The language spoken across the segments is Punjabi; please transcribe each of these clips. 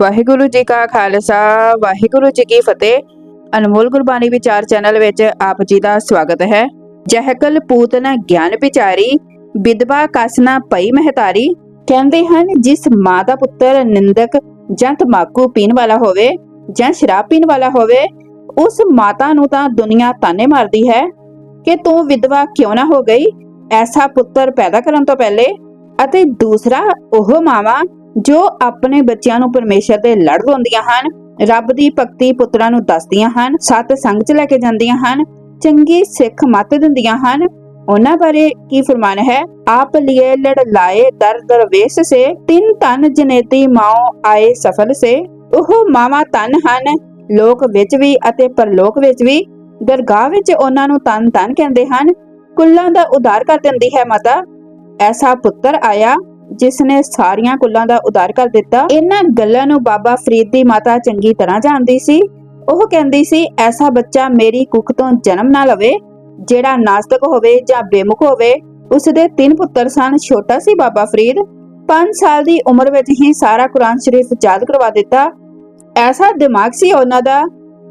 ਵਾਹਿਗੁਰੂ ਜੀ ਕਾ ਖਾਲਸਾ, ਵਾਹਿਗੁਰੂ ਜੀ ਕੀ ਫਤਿਹ। ਅਨਮੋਲ ਗੁਰਬਾਣੀ ਵਿਚਾਰ ਚੈਨਲ ਵਿੱਚ ਆਪ ਜੀ ਦਾ ਸਵਾਗਤ ਹੈ। ਜਹਕਲ ਪੂਤਨਾ ਗਿਆਨ ਵਿਚਾਰੀ ਵਿਦਵਾ ਕਸਨਾ ਪਈ ਮਹਤਾਰੀ। ਕਹਿੰਦੇ ਹਨ, ਜਿਸ ਮਾਂ ਦਾ ਪੁੱਤਰ ਨਿੰਦਕ ਜਾਂ ਤਮਾਕੂ ਪੀਣ ਵਾਲਾ ਹੋਵੇ, ਜਾਂ ਸ਼ਰਾਬ ਪੀਣ ਵਾਲਾ ਹੋਵੇ, ਉਸ ਮਾਤਾ ਨੂੰ ਤਾਂ ਦੁਨੀਆ ਤਾਨੇ ਮਾਰਦੀ ਹੈ। ਕਿ ਤੂੰ ਵਿਧਵਾ ਕਿਉਂ ਨਾ ਹੋ ਗਈ? ਐਸਾ ਪੁੱਤਰ ਪੈਦਾ ਕਰਨ ਤੋਂ ਪਹਿਲੇ ਅਤੇ ਦੂਸਰਾ ਉਹ ਮਾਵਾਂ ਜੋ ਆਪਣੇ ਬੱਚਿਆਂ ਨੂੰ ਪਰਮੇਸ਼ਰ ਦੇ ਲੜ ਲਾਉਂਦੀਆਂ ਹਨ, ਰੱਬ ਦੀ ਭਗਤੀ ਪੁੱਤਰਾਂ ਨੂੰ ਦੱਸਦੀਆਂ ਹਨ, ਸਤ ਸੰਗ ਚ ਲੈ ਕੇ ਜਾਂਦੀਆਂ ਹਨ, ਚੰਗੀ ਸਿੱਖ ਮੱਤ ਦਿੰਦੀਆਂ ਹਨ। ਉਹਨਾਂ ਬਾਰੇ ਕੀ ਫਰਮਾਨ ਹੈ? ਆਪ ਲਿਏ ਲੜ ਦਰ ਦਰਵੇਸ਼ ਸੇ, ਤਿੰਨ ਤਨ ਜਨੇਤੀ ਮਾਓ ਆਏ ਸਫਲ ਸੇ। ਉਹ ਮਾਵਾ ਤਨ ਹਨ, ਲੋਕ ਵਿੱਚ ਵੀ ਅਤੇ ਪਰਲੋਕ ਵਿੱਚ ਵੀ। ਦਰਗਾਹ ਵਿੱਚ ਉਹਨਾਂ ਨੂੰ ਤਨ ਤਨ ਕਹਿੰਦੇ ਹਨ। ਕੁੱਲਾਂ ਦਾ ਉਧਾਰ ਕਰ ਦਿੰਦੀ ਹੈ ਮਾਤਾ। ਐਸਾ ਪੁੱਤਰ ਆਇਆ ਜਿਸ ਨੇ ਸਾਰੀਆਂ ਕੁੱਲਾਂ ਦਾ ਉਧਾਰ ਕਰ ਦਿੱਤਾ, ਇਹਨਾਂ ਗੱਲਾਂ ਨੂੰ ਬਾਬਾ ਫਰੀਦ ਦੀ ਮਾਤਾ ਚੰਗੀ ਤਰ੍ਹਾਂ ਜਾਣਦੀ ਸੀ। ਉਹ ਕਹਿੰਦੀ ਸੀ, ਐਸਾ ਬੱਚਾ ਮੇਰੀ ਕੁੱਖ ਤੋਂ ਜਨਮ ਨਾ ਲਵੇ, ਜਿਹੜਾ ਨਾਸਤਕ ਹੋਵੇ ਜਾਂ ਬੇਮੁਖ ਹੋਵੇ ਉਸ ਦੇ ਤਿੰਨ ਪੁੱਤਰ ਸਨ, ਛੋਟਾ ਸੀ ਬਾਬਾ ਫਰੀਦ। 5 ਸਾਲ ਦੀ ਉਮਰ ਵਿੱਚ ਹੀ ਸਾਰਾ ਕੁਰਾਨ ਸ਼ਰੀਫ ਯਾਦ ਕਰਵਾ ਦਿੱਤਾ। ਐਸਾ ਦਿਮਾਗ ਸੀ ਉਹਨਾਂ ਦਾ,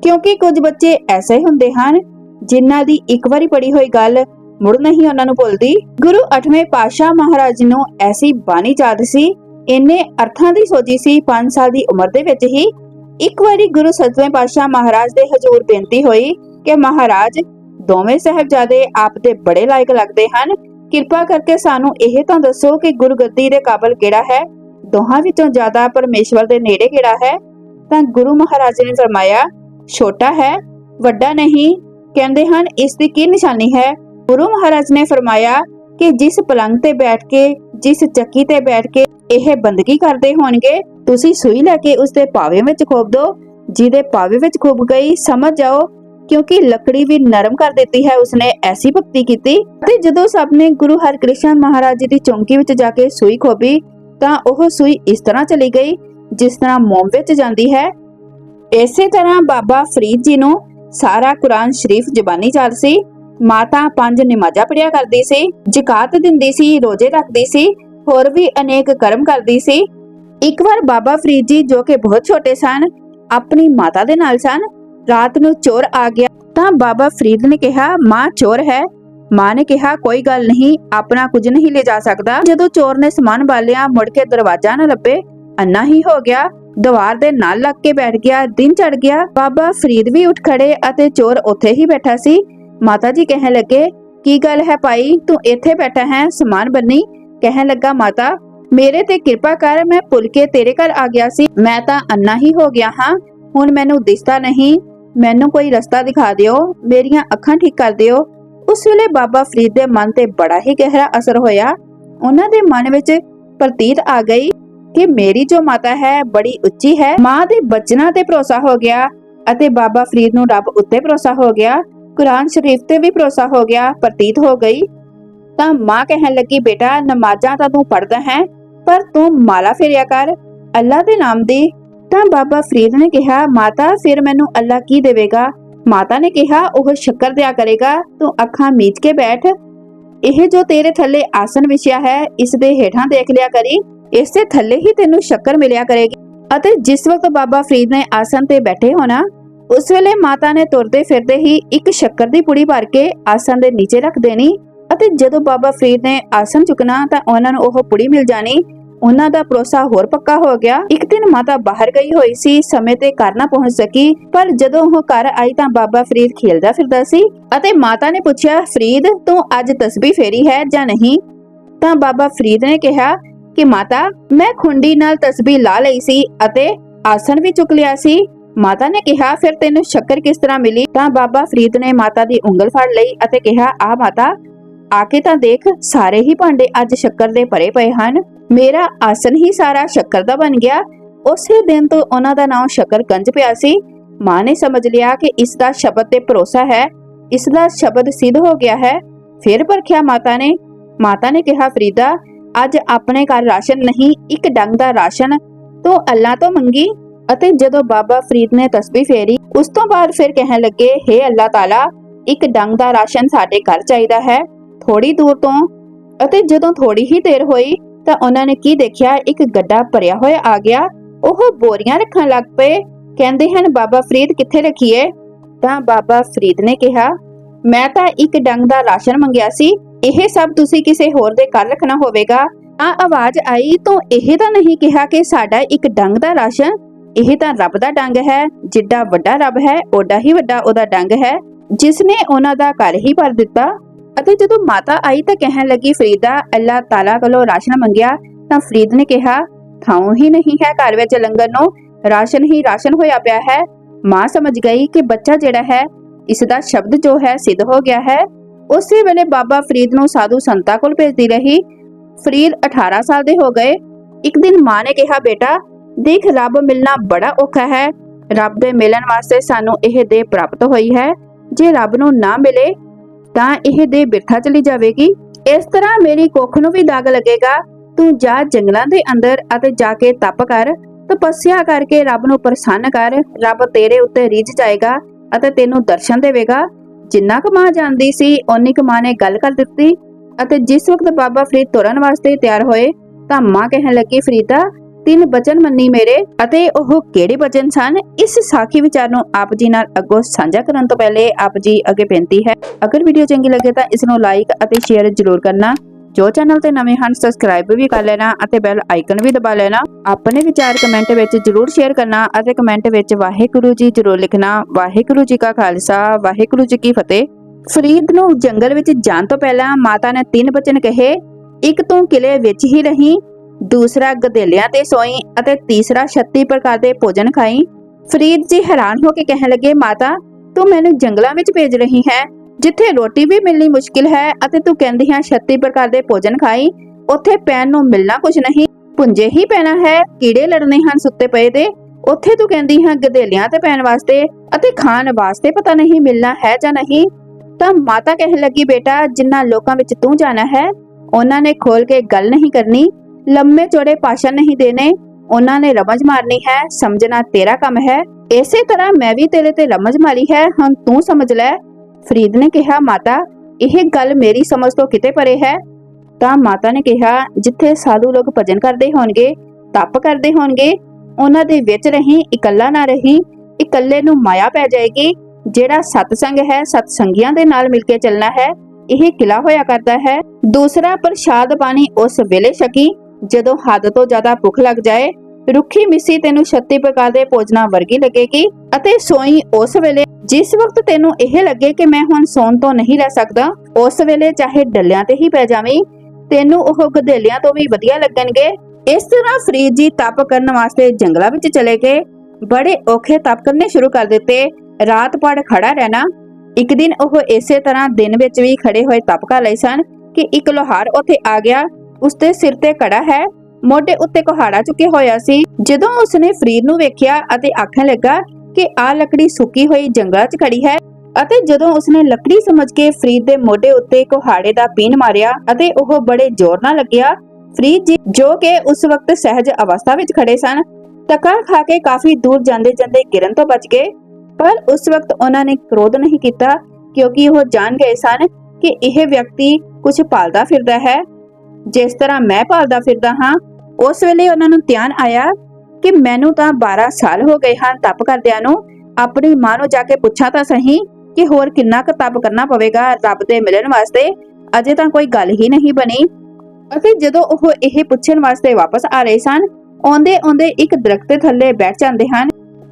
ਕਿਉਂਕਿ ਕੁਝ ਬੱਚੇ ਐਸੇ ਹੁੰਦੇ ਹਨ, ਜਿਨ੍ਹਾਂ ਦੀ ਇੱਕ ਵਾਰੀ ਪੜੀ ਹੋਈ ਗੱਲ ਮੁੜ ਨਹੀਂ ਉਹਨਾਂ ਨੂੰ ਭੁੱਲਦੀ। ਗੁਰੂ 8ਵੇਂ ਪਾਤਸ਼ਾਹ ਮਹਾਰਾਜ ਨੂੰ ਐਸੀ ਬਾਣੀ ਯਾਦ ਸੀ। ਇੰਨੇ ਅਰਥਾਂ ਦੀ ਸੋਚੀ ਸੀ 5 ਸਾਲ ਦੀ ਉਮਰ ਦੇ ਵਿੱਚ ਹੀ ਇੱਕ ਵਾਰੀ ਗੁਰੂ 7ਵੇਂ ਪਾਤਸ਼ਾਹ ਮਹਾਰਾਜ ਦੇ ਹਜ਼ੂਰ ਬੇਨਤੀ ਹੋਈ ਕਿ ਮਹਾਰਾਜ, ਦੋਵੇਂ ਸਹਿਬਜ਼ਾਦੇ ਆਪ ਦੇ ਬੜੇ ਲਾਇਕ ਲੱਗਦੇ ਹਨ। ਕਿਰਪਾ ਕਰਕੇ ਸਾਨੂੰ ਇਹ ਤਾਂ ਦੱਸੋ ਕਿ ਗੁਰਗੱਦੀ ਦੇ ਕਾਬਲ ਕਿਹੜਾ ਹੈ? ਦੋਹਾਂ ਵਿੱਚੋਂ ਜ਼ਿਆਦਾ ਪਰਮੇਸ਼ਵਰ ਦੇ ਨੇੜੇ ਕਿਹੜਾ ਹੈ? ਤਾਂ ਗੁਰੂ ਮਹਾਰਾਜ ਨੇ ਫਰਮਾਇਆ, ਛੋਟਾ ਹੈ, ਵੱਡਾ ਨਹੀਂ। ਕਹਿੰਦੇ ਹਨ, ਇਸ ਦੀ ਕੀ ਨਿਸ਼ਾਨੀ ਹੈ? ਗੁਰੂ ਮਹਾਰਾਜ ਨੇ ਫਰਮਾਇਆ ਕਿ ਜਿਸ ਪਲੰਗ ਤੇ ਬੈਠ ਕੇ, ਜਿਸ ਚੱਕੀ ਤੇ ਬੈਠ ਕੇ ਇਹ ਬੰਦਗੀ ਕਰਦੇ ਹੋਣਗੇ, ਤੁਸੀਂ ਸੂਈ ਲੈ ਕੇ ਉਸ ਦੇ ਪਾਵੇ ਵਿੱਚ ਖੋਬ ਦਿਓ। ਜਿਹਦੇ ਪਾਵੇ ਵਿੱਚ ਖੋਬ ਗਈ, ਸਮਝ ਜਾਓ, ਕਿਉਂਕਿ ਲੱਕੜੀ ਵੀ ਨਰਮ ਕਰ ਦਿੱਤੀ ਹੈ, ਉਸਨੇ ਐਸੀ ਭਗਤੀ ਕੀਤੀ। ਤੇ ਜਦੋਂ ਸਭ ਨੇ ਗੁਰੂ ਹਰਕ੍ਰਿਸ਼ਨ ਮਹਾਰਾਜ ਜੀ ਦੀ ਚੌਂਕੀ ਵਿੱਚ ਜਾ ਕੇ ਸੂਈ ਖੋਬੀ ਤਾਂ ਉਹ ਸੂਈ ਇਸ ਤਰ੍ਹਾਂ ਚਲੀ ਗਈ, ਜਿਸ ਤਰ੍ਹਾਂ ਮੋਮ ਵਿੱਚ ਜਾਂਦੀ ਹੈ। ਇਸੇ ਤਰ੍ਹਾਂ ਬਾਬਾ ਫਰੀਦ ਜੀ ਨੂੰ ਸਾਰਾ ਕੁਰਾਨ ਸ਼ਰੀਫ ਜ਼ਬਾਨੀ ਚੱਲ ਸੀ। ਮਾਤਾ ਪੰਜ ਨਮਾਜ਼ਾਂ ਪੜਿਆ ਕਰਦੀ ਸੀ, ਜ਼ਕਾਤ ਦਿੰਦੀ ਸੀ, ਰੋਜ਼ੇ ਰੱਖਦੀ ਸੀ, ਹੋਰ ਵੀ ਅਨੇਕ ਕਰਮ ਕਰਦੀ ਸੀ। ਇੱਕ ਵਾਰ ਬਾਬਾ ਫਰੀਦ ਜੀ ਜੋ ਕਿ ਬਹੁਤ ਛੋਟੇ ਸਨ, ਆਪਣੀ ਮਾਤਾ ਦੇ ਨਾਲ ਸਨ, ਰਾਤ ਨੂੰ ਚੋਰ ਆ ਗਿਆ, ਤਾਂ ਬਾਬਾ ਫਰੀਦ ਨੇ ਕਿਹਾ, ਮਾਂ, ਚੋਰ ਹੈ। ਮਾਂ ਨੇ ਕਿਹਾ, ਕੋਈ ਗੱਲ ਨਹੀਂ, ਆਪਣਾ ਕੁਝ ਨਹੀਂ ਲੈ ਜਾ ਸਕਦਾ। ਜਦੋਂ ਚੋਰ ਨੇ ਸਮਾਨ ਬਾਲਿਆ, ਮੁੜ ਕੇ ਦਰਵਾਜ਼ਾ ਨਾ ਲੱਭੇ, ਅੰਨਾ ਹੀ ਹੋ ਗਿਆ। ਦੀਵਾਰ ਦੇ ਨਾਲ ਲੱਗ ਕੇ ਬੈਠ ਗਿਆ, ਦਿਨ ਚੜ ਗਿਆ। ਬਾਬਾ ਫਰੀਦ ਵੀ ਉੱਠ ਖੜੇ ਅਤੇ ਚੋਰ ਉੱਥੇ ਹੀ ਬੈਠਾ ਸੀ। ਮਾਤਾ ਜੀ ਕਹਿਣ ਲੱਗੇ, ਕੀ ਗੱਲ ਹੈ ਭਾਈ? ਤੂੰ ਇੱਥੇ ਬੈਠਾ ਹੈ, ਸਮਾਨ ਬੰਨੀ? ਕਹਿਣ ਲੱਗਾ ਮਾਤਾ, ਮੇਰੇ ਤੇ ਕਿਰਪਾ ਕਰ, ਮੈਂ ਭੁੱਲ ਕੇ ਤੇਰੇ ਘਰ ਆ ਗਿਆ ਸੀ। ਮੈਂ ਤਾਂ ਅੰਨਾ ਹੀ ਹੋ ਗਿਆ ਹਾਂ। ਹੁਣ ਮੈਨੂੰ ਦਿਸਦਾ ਨਹੀਂ। ਮੈਨੂੰ ਕੋਈ ਰਸਤਾ ਦਿਖਾ ਦਿਓ। ਮੇਰੀਆਂ ਅੱਖਾਂ ਠੀਕ ਕਰ ਦਿਓ। ਉਸ ਵੇਲੇ ਬਾਬਾ ਫਰੀਦ ਦੇ ਮਨ ਤੇ ਬੜਾ ਹੀ ਗਹਿਰਾ ਅਸਰ ਹੋਇਆ। ਉਹਨਾਂ ਦੇ ਮਨ ਵਿੱਚ ਪ੍ਰਤੀਤ ਆ ਗਈ ਕਿ ਮੇਰੀ ਜੋ ਮਾਤਾ ਹੈ, ਬੜੀ ਉੱਚੀ ਹੈ। ਮਾਂ ਦੇ ਬਚਨਾਂ ਤੇ ਭਰੋਸਾ ਹੋ ਗਿਆ ਅਤੇ ਬਾਬਾ ਫਰੀਦ ਨੂੰ ਰੱਬ ਉੱਤੇ ਭਰੋਸਾ ਹੋ ਗਿਆ। ਕੁਰਾਨ ਸ਼ਰੀਫ ਤੇ ਵੀ ਭਰੋਸਾ ਹੋ ਗਿਆ, ਪ੍ਰਤੀਤ ਹੋ ਗਈ। ਤਾਂ ਮਾਂ ਕਹਿਣ ਲੱਗੀ, ਬੇਟਾ, ਨਮਾਜ਼ਾਂ ਤਾਂ ਤੂੰ ਪੜਦਾ ਹੈ, ਪਰ ਤੂੰ ਮਾਲਾ ਫੇਰਿਆ ਕਰ ਅੱਲਾ ਦੇ ਨਾਮ ਦੀ। ਤਾਂ ਬਾਬਾ ਫਰੀਦ ਨੇ ਕਿਹਾ, ਮਾਤਾ, ਫਿਰ ਮੈਨੂੰ ਅੱਲਾ ਕੀ ਦੇਵੇਗਾ? ਮਾਤਾ ਨੇ ਕਿਹਾ, ਉਹ ਸ਼ੱਕਰ ਦਿਆ ਕਰੇਗਾ, ਤੂੰ ਅੱਖਾਂ ਮੀਚ ਕੇ ਬੈਠ। ਇਹ ਜੋ ਤੇਰੇ ਥੱਲੇ ਆਸਨ ਵਿਛਿਆ ਹੈ, ਇਸ ਦੇ ਹੇਠਾਂ ਦੇਖ ਲਿਆ ਕਰੀ। ਇਸ ਦੇ ਥੱਲੇ ਹੀ ਤੈਨੂੰ ਸ਼ੱਕਰ ਮਿਲਿਆ ਕਰੇਗੀ। ਅਤੇ ਜਿਸ ਵਕਤ ਬਾਬਾ ਫਰੀਦ ਨੇ ਆਸਨ ਤੇ ਬੈਠੇ ਹੋਣਾ ਉਸ ਵੇਲੇ ਮਾਤਾ ਨੇ ਤੁਰਦੇ ਫਿਰਦੇ ਹੀ ਇੱਕ ਸ਼ੱਕਰ ਦੀ ਪੁੜੀ ਭਰ ਕੇ ਆਸਨ ਦੇ ਨੀਚੇ ਰੱਖ ਦੇਣੀ ਅਤੇ ਜਦੋਂ ਬਾਬਾ ਫਰੀਦ ਨੇ ਆਸਨ ਚੁੱਕਣਾ ਤਾਂ ਉਹਨਾਂ ਨੂੰ ਉਹ ਪੁੜੀ ਮਿਲ ਜਾਣੀ। ਉਹਨਾਂ ਦਾ ਭਰੋਸਾ ਹੋਰ ਪੱਕਾ ਹੋ ਗਿਆ। ਇੱਕ ਦਿਨ ਮਾਤਾ ਬਾਹਰ ਗਈ ਹੋਈ ਸੀ, ਸਮੇਂ ਤੇ ਘਰ ਨਾ ਪਹੁੰਚ ਸਕੀ, ਪਰ ਜਦੋਂ ਉਹ ਘਰ ਆਈ ਤਾਂ ਬਾਬਾ ਫਰੀਦ ਖੇਲਦਾ ਫਿਰਦਾ ਸੀ ਅਤੇ ਮਾਤਾ ਨੇ ਪੁੱਛਿਆ, ਫਰੀਦ, ਤੂੰ ਅੱਜ ਤਸਬੀਹ ਫੇਰੀ ਹੈ ਜਾਂ ਨਹੀਂ? ਤਾਂ ਬਾਬਾ ਫਰੀਦ ਨੇ ਕਿਹਾ ਕਿ, ਮਾਤਾ, ਮੈਂ ਖੁੰਡੀ ਨਾਲ ਤਸਬੀਹ ਲਾ ਲਈ ਸੀ ਅਤੇ ਆਸਨ ਵੀ ਚੁੱਕ ਲਿਆ ਸੀ। ਮਾਤਾ ਨੇ ਕਿਹਾ, ਫਿਰ ਤੈਨੂੰ ਸ਼ੱਕਰ ਕਿਸ ਤਰ੍ਹਾਂ ਮਿਲੀ? ਤਾਂ ਬਾਬਾ ਫਰੀਦ ਨੇ ਮਾਤਾ ਦੀ ਉਂਗਲ ਫੜ ਲਈ ਅਤੇ ਕਿਹਾ, ਆ ਮਾਤਾ, ਆ ਕੇ ਤਾਂ ਦੇਖ, ਸਾਰੇ ਹੀ ਭਾਂਡੇ ਅੱਜ ਸ਼ੱਕਰ ਦੇ ਭਰੇ ਪਏ ਹਨ। ਮੇਰਾ ਆਸਨ ਹੀ ਸਾਰਾ ਸ਼ੱਕਰ ਦਾ ਬਣ ਗਿਆ। ਉਸੇ ਦਿਨ ਤੋਂ ਉਹਨਾਂ ਦਾ ਨਾਮ ਸ਼ੱਕਰ ਪਿਆ ਸੀ। ਮਾਂ ਨੇ ਸਮਝ ਲਿਆ ਕਿ ਇਸ ਦਾ ਸ਼ਬਦ ਤੇ ਭਰੋਸਾ ਹੈ। ਇਸ ਦਾ ਸ਼ਬਦ ਸਿੱਧ ਹੋ ਗਿਆ ਹੈ। ਫਿਰ ਪਰਖਿਆ ਮਾਤਾ ਨੇ। ਮਾਤਾ ਨੇ ਕਿਹਾ, ਫਰੀਦਾ, ਅੱਜ ਆਪਣੇ ਘਰ ਰਾਸ਼ਨ ਨਹੀਂ, ਇੱਕ ਡੰਗ ਦਾ ਰਾਸ਼ਨ। ਤੂੰ ਅੱਲਾ ਤੋਂ ਮੰਗੀ? ਅਤੇ ਜਦੋਂ ਬਾਬਾ ਫਰੀਦ ਨੇ ਤਸਬੀਹ ਫੇਰੀ, ਉਸ ਤੋਂ ਬਾਅਦ ਫਿਰ ਕਹਿਣ ਲੱਗੇ, ਹੇ ਅੱਲਾ ਤਾਲਾ, ਇੱਕ ਡੰਗ ਦਾ ਰਾਸ਼ਨ ਸਾਡੇ ਘਰ ਚਾਹੀਦਾ ਹੈ ਥੋੜੀ ਦੂਰ ਤੋਂ। ਅਤੇ ਜਦੋਂ ਥੋੜੀ ਹੀ ਦੇਰ ਹੋਈ, ਤਾਂ ਉਹਨਾਂ ਨੇ ਕੀ ਦੇਖਿਆ? ਇੱਕ ਗੱਡਾ ਭਰਿਆ ਹੋਇਆ ਆ ਗਿਆ। ਉਹ ਬੋਰੀਆਂ ਰੱਖਣ ਲੱਗ ਪਏ। ਕਹਿੰਦੇ ਹਨ, ਬਾਬਾ ਫਰੀਦ ਕਿੱਥੇ ਰੱਖੀਏ? ਤਾਂ ਬਾਬਾ ਫਰੀਦ ਨੇ ਕਿਹਾ, ਮੈਂ ਤਾਂ ਇੱਕ ਡੰਗ ਦਾ ਰਾਸ਼ਨ ਮੰਗਿਆ ਸੀ। ਇਹ ਸਭ ਤੁਸੀਂ ਕਿਸੇ ਹੋਰ ਦੇ ਘਰ ਰੱਖਣਾ ਹੋਵੇਗਾ। ਆ ਆਵਾਜ਼ ਆਈ, ਤੋਂ ਇਹ ਤਾਂ ਨਹੀਂ ਕਿਹਾ ਕਿ ਸਾਡਾ ਇੱਕ ਡੰਗ ਦਾ ਰਾਸ਼ਨ ਇਹ ਤਾਂ ਰੱਬ ਦਾ ਡੰਗ ਹੈ, ਜਿੱਡਾ ਵੱਡਾ ਰੱਬ ਹੈ, ਓਡਾ ਹੀ ਵੱਡਾ ਉਹਦਾ ਡੰਗ ਹੈ ਜਿਸ ਨੇ ਉਹਨਾਂ ਦਾ ਘਰ ਹੀ ਭਰ ਦਿੱਤਾ। ਅਤੇ ਜਦੋਂ ਮਾਤਾ ਆਈ ਤਾਂ ਕਹਿਣ ਲੱਗੀ, ਫਰੀਦਾ ਅੱਲਾਹ ਤਾਲਾ ਕੋਲੋਂ ਰਾਸ਼ਨ ਮੰਗਿਆ? ਤਾਂ ਫਰੀਦ ਨੇ ਕਿਹਾ ਥਾਂ ਹੀ ਨਹੀਂ ਹੈ ਘਰ ਵਿੱਚ ਲੰਗਰ ਨੂੰ। ਰਾਸ਼ਨ ਹੀ ਰਾਸ਼ਨ ਹੋਇਆ ਪਿਆ ਹੈ। ਮਾਂ ਸਮਝ ਗਈ ਕਿ ਬੱਚਾ ਜਿਹੜਾ ਹੈ ਇਸ ਦਾ ਸ਼ਬਦ ਜੋ ਹੈ, ਸਿੱਧ ਹੋ ਗਿਆ ਹੈ। ਉਸੇ ਵੇਲੇ ਬਾਬਾ ਫਰੀਦ ਨੂੰ ਸਾਧੂ ਸੰਤਾਂ ਕੋਲ ਭੇਜਦੀ ਰਹੀ। ਫਰੀਦ 18 ਸਾਲ ਦੇ ਹੋ ਗਏ। ਇੱਕ ਦਿਨ ਮਾਂ ਨੇ ਕਿਹਾ, ਬੇਟਾ ਦੇਖ, ਰੱਬ ਮਿਲਣਾ ਬੜਾ ਔਖਾ ਹੈ। ਰੱਬ ਦੇ ਮਿਲਣ ਵਾਸਤੇ ਸਾਨੂੰ ਇਹ ਦੇ ਪ੍ਰਾਪਤ ਹੋਈ ਹੈ। ਜੇ ਰੱਬ ਨੂੰ ਨਾ ਮਿਲੇ, ਤਾਂ ਇਹ ਦੇ ਬਿਰਥਾ ਚਲੀ ਜਾਵੇਗੀ। ਇਸ ਤਰ੍ਹਾਂ ਮੇਰੀ ਕੁੱਖ ਨੂੰ ਵੀ ਦਾਗ ਲੱਗੇਗਾ। ਤੂੰ ਜਾ ਜੰਗਲਾਂ ਦੇ ਅੰਦਰ ਅਤੇ ਜਾ ਕੇ ਤਪ ਕਰ ਤਪੱਸਿਆ ਕਰਕੇ ਰੱਬ ਨੂੰ ਪ੍ਰਸੰਨ ਕਰ। ਰੱਬ ਤੇਰੇ ਉੱਤੇ ਰਿਝ ਜਾਏਗਾ ਅਤੇ ਤੈਨੂੰ ਦਰਸ਼ਨ ਦੇਵੇਗਾ। ਜਿੰਨਾ ਕੁ ਮਾਂ ਜਾਣਦੀ ਸੀ, ਓਨੀ ਕੁ ਮਾਂ ਨੇ ਗੱਲ ਕਰ ਦਿੱਤੀ ਅਤੇ ਜਿਸ ਵਕਤ ਬਾਬਾ ਫਰੀਦ ਤੁਰਨ ਵਾਸਤੇ ਤਿਆਰ ਹੋਏ, ਤਾਂ ਮਾਂ ਕਹਿਣ ਲੱਗੀ, ਫਰੀਦਾ ਤਿੰਨ ਬਚਨ ਮੰਨੀ ਮੇਰੇ ਅਤੇ ਉਹ ਕਿਹੜੇ ਬਚਨ ਸਨ? ਇਸ ਸਾਖੀ ਵਿਚਾਰ ਨੂੰ ਆਪ ਜੀ ਨਾਲ ਅੱਗੋਂ ਸਾਂਝਾ ਕਰਨ ਤੋਂ ਪਹਿਲੇ ਆਪ ਜੀ ਅੱਗੇ ਬੇਨਤੀ ਹੈ, ਅਗਰ ਵੀਡੀਓ ਚੰਗੀ ਲੱਗੇ ਤਾਂ ਇਸ ਨੂੰ ਲਾਈਕ ਅਤੇ ਸ਼ੇਅਰ ਜ਼ਰੂਰ ਕਰਨਾ। ਜੋ ਚੈਨਲ ਤੇ ਨਵੇਂ ਹਨ ਸਬਸਕ੍ਰਾਈਬ ਵੀ ਕਰ ਲੈਣਾ ਅਤੇ ਬੈਲ ਆਈਕਨ ਵੀ ਦਬਾ ਲੈਣਾ। ਆਪਣੇ ਵਿਚਾਰ ਕਮੈਂਟ ਵਿੱਚ ਜ਼ਰੂਰ ਸ਼ੇਅਰ ਕਰਨਾ ਅਤੇ ਕਮੈਂਟ ਵਿੱਚ ਵਾਹਿਗੁਰੂ ਜੀ ਜ਼ਰੂਰ ਲਿਖਣਾ। ਵਾਹਿਗੁਰੂ ਜੀ ਕਾ ਖਾਲਸਾ, ਵਾਹਿਗੁਰੂ ਜੀ ਕੀ ਫਤਿਹ। ਫਰੀਦ ਨੂੰ ਜੰਗਲ ਵਿੱਚ ਜਾਣ ਤੋਂ ਪਹਿਲਾਂ ਮਾਤਾ ਨੇ ਤਿੰਨ ਬਚਨ ਕਹੇ, ਇੱਕ ਤੂੰ ਕਿਲੇ ਵਿੱਚ ਹੀ ਰਹੀਂ ਦੂਸਰਾ ਗਧੇਲਿਆਂ ਤੇ ਸੋਈ ਅਤੇ ਤੀਸਰਾ 36 ਪ੍ਰਕਾਰ ਦੇ ਭੋਜਨ ਖਾਈ। ਫਰੀਦ ਜੀ ਹੈਰਾਨ ਹੋ ਕੇ ਕਹਿਣ ਲੱਗੇ, ਮਾਤਾ, ਤੂੰ ਮੈਨੂੰ ਜੰਗਲਾਂ ਵਿੱਚ ਭੇਜ ਰਹੀ ਹੈ, ਜਿੱਥੇ ਰੋਟੀ ਵੀ ਮਿਲਣੀ ਮੁਸ਼ਕਿਲ ਹੈ ਅਤੇ ਤੂੰ ਕਹਿੰਦੀ ਹੈ 36 ਪ੍ਰਕਾਰ ਦੇ ਭੋਜਨ ਖਾਈ, ਉੱਥੇ ਪੈਣ ਨੂੰ ਮਿਲਣਾ ਕੁਝ ਨਹੀਂ, ਪੁੰਜੇ ਹੀ ਪੈਣਾ ਹੈ, ਕੀੜੇ ਲੜਨੇ ਹਨ ਸੁੱਤੇ ਪਏ ਦੇ, ਉੱਥੇ ਤੂੰ ਕਹਿੰਦੀ ਹੈ ਗਧੇਲਿਆਂ ਤੇ ਪੈਣ ਵਾਸਤੇ ਅਤੇ ਖਾਣ ਵਾਸਤੇ ਪਤਾ ਨਹੀਂ ਮਿਲਣਾ ਹੈ ਜਾਂ ਨਹੀਂ। ਤਾਂ ਮਾਤਾ ਕਹਿਣ ਲੱਗੀ, ਬੇਟਾ, ਜਿੰਨਾ ਲੋਕਾਂ ਵਿੱਚ ਤੂੰ ਜਾਣਾ ਹੈ, ਉਹਨਾਂ ਨੇ ਖੋਲ ਕੇ ਗੱਲ ਨਹੀਂ ਕਰਨੀ ਲੰਮੇ ਚੌੜੇ ਭਾਸ਼ਣ ਨਹੀਂ ਦੇਣੇ। ਉਹਨਾਂ ਨੇ ਰਮਜ ਮਾਰਨੀ ਹੈ, ਸਮਝਣਾ ਤੇਰਾ ਕੰਮ ਹੈ। ਇਸੇ ਤਰ੍ਹਾਂ ਮੈਂ ਵੀ ਤੇਰੇ ਤੇ ਰਮਜ ਮਾਰੀ ਹੈ, ਹੁਣ ਤੂੰ ਸਮਝ ਲੈ। ਫਰੀਦ ਨੇ ਕਿਹਾ, ਮਾਤਾ, ਇਹ ਗੱਲ ਮੇਰੀ ਸਮਝ ਤੋਂ ਕਿਤੇ ਪਰੇ ਹੈ? ਤਾਂ ਮਾਤਾ ਨੇ ਕਿਹਾ, ਜਿੱਥੇ ਸਾਧੂ ਲੋਕ ਭਜਨ ਕਰਦੇ ਹੋਣਗੇ, ਤਪ ਕਰਦੇ ਹੋਣਗੇ, ਉਹਨਾਂ ਦੇ ਵਿੱਚ ਰਹੀ, ਇਕੱਲਾ ਨਾ ਰਹੀ, ਇਕੱਲੇ ਨੂੰ ਮਾਇਆ ਪੈ ਜਾਏਗੀ, ਜਿਹੜਾ ਸਤਸੰਗ ਹੈ, ਸਤਸੰਗੀਆਂ ਦੇ ਨਾਲ ਮਿਲ ਕੇ ਚੱਲਣਾ ਹੈ, ਇਹ ਕਿਲਾ ਹੋਇਆ ਕਰਦਾ ਹੈ। ਦੂਸਰਾ ਪ੍ਰਸ਼ਾਦ ਪਾਣੀ ਉਸ ਵੇਲੇ ਛਕੀ ਜਦੋਂ ਹੱਦ ਤੋਂ ਜ਼ਿਆਦਾ ਭੁੱਖ ਲੱਗ ਜਾਏ, ਰੁੱਖੀ ਮਿੱਸੀ ਤੈਨੂੰ 36 ਪ੍ਰਕਾਰ ਦੇ ਭੋਜਨਾਂ ਵਰਗੀ ਲੱਗੇਗੀ ਅਤੇ ਸੋਈ ਉਸ ਵੇਲੇ, ਜਿਸ ਵਕਤ ਤੈਨੂੰ ਇਹ ਲੱਗੇ ਕਿ ਮੈਂ ਹੁਣ ਸੌਣ ਤੋਂ ਨਹੀਂ ਰਹਿ ਸਕਦਾ, ਉਸ ਵੇਲੇ ਚਾਹੇ ਡੱਲਿਆਂ ਤੇ ਹੀ ਪੈ ਜਾਵੀਂ, ਤੈਨੂੰ ਉਹ ਗਧੇਲਿਆਂ ਤੋਂ ਵੀ ਵਧੀਆ ਲੱਗਣਗੇ। ਇਸ ਤਰ੍ਹਾਂ ਫਰੀਦ ਜੀ ਤਪ ਕਰਨ ਵਾਸਤੇ ਜੰਗਲਾਂ ਵਿੱਚ ਚਲੇ ਗਏ। ਬੜੇ ਔਖੇ ਤਪ ਕਰਨੇ ਸ਼ੁਰੂ ਕਰ ਦਿੱਤੇ। ਰਾਤ ਪੜ ਖੜਾ ਰਹਿਣਾ। ਇੱਕ ਦਿਨ ਉਹ ਇਸੇ ਤਰ੍ਹਾਂ ਦਿਨ ਵਿੱਚ ਵੀ ਖੜੇ ਹੋਏ ਤਪ ਕਰ ਲਈ ਸਨ ਕਿ ਇੱਕ ਲੋਹਾਰ ਉੱਥੇ ਆ ਗਿਆ। ਉਸਦੇ ਸਿਰ ਤੇ ਕੜਾ ਹੈ। ਮੋਢੇ ਉੱਤੇ ਕੁਹਾੜਾ ਚੁੱਕਿਆ ਹੋਇਆ ਸੀ। ਜਦੋਂ ਉਸਨੇ ਫਰੀਦ ਨੂੰ ਵੇਖਿਆ ਅਤੇ ਆਖਣ ਲੱਗਾ ਕਿ ਆ ਲੱਕੜੀ ਸੁੱਕੀ ਹੋਈ ਜੰਗਲਾਂ 'ਚ ਖੜੀ ਹੈ ਅਤੇ ਜਦੋਂ ਉਸਨੇ ਲੱਕੜੀ ਸਮਝ ਕੇ ਫਰੀਦ ਦੇ ਮੋਢੇ ਉੱਤੇ ਕੁਹਾੜੇ ਦਾ ਪੀਨ ਮਾਰਿਆ ਅਤੇ ਉਹ ਬੜੇ ਜ਼ੋਰ ਨਾਲ ਲੱਗਿਆ, ਫਰੀਦ ਜੀ, ਜੋ ਕਿ ਉਸ ਵਕਤ ਸਹਿਜ ਅਵਸਥਾ ਵਿੱਚ ਖੜੇ ਸਨ ਧੱਕਾ ਖਾ ਕੇ ਕਾਫੀ ਦੂਰ ਜਾਂਦੇ ਜਾਂਦੇ ਗਿਰਨ ਤੋਂ ਬਚ ਗਏ। ਪਰ ਉਸ ਵਕਤ ਉਹਨਾਂ ਨੇ ਕ੍ਰੋਧ ਨਹੀਂ ਕੀਤਾ, ਕਿਉਂਕਿ ਉਹ ਜਾਣ ਗਏ ਸਨ ਕਿ ਇਹ ਵਿਅਕਤੀ ਕੁਝ ਪਾਲਦਾ ਫਿਰਦਾ ਹੈ। ਜਿਸ ਤਰ੍ਹਾਂ ਮੈਂ ਭਾਲਦਾ ਫਿਰਦਾ ਹਾਂ, ਉਸ ਵੇਲੇ ਉਹਨਾਂ ਨੂੰ ਧਿਆਨ ਆਇਆ ਕਿ ਮੈਨੂੰ ਤਾਂ 12 ਸਾਲ ਹੋ ਗਏ ਹਨ ਤਪ ਕਰਦਿਆਂ ਨੂੰ। ਆਪਣੀ ਮਾਂ ਨੂੰ ਜਾ ਕੇ ਪੁੱਛਾਂ ਤਾਂ ਸਹੀ ਕਿ ਹੋਰ ਕਿੰਨਾ ਕੁ ਤਪ ਕਰਨਾ ਪਵੇਗਾ ਰੱਬ ਦੇ ਮਿਲਣ ਵਾਸਤੇ, ਅਜੇ ਤਾਂ ਕੋਈ ਗੱਲ ਹੀ ਨਹੀਂ ਬਣੀ। ਅਤੇ ਜਦੋਂ ਉਹ ਇਹ ਪੁੱਛਣ ਵਾਸਤੇ ਵਾਪਸ ਆ ਰਹੇ ਸਨ, ਆਉਂਦੇ ਆਉਂਦੇ ਇੱਕ ਦਰਖਤ ਥੱਲੇ ਬੈਠ ਜਾਂਦੇ ਹਨ।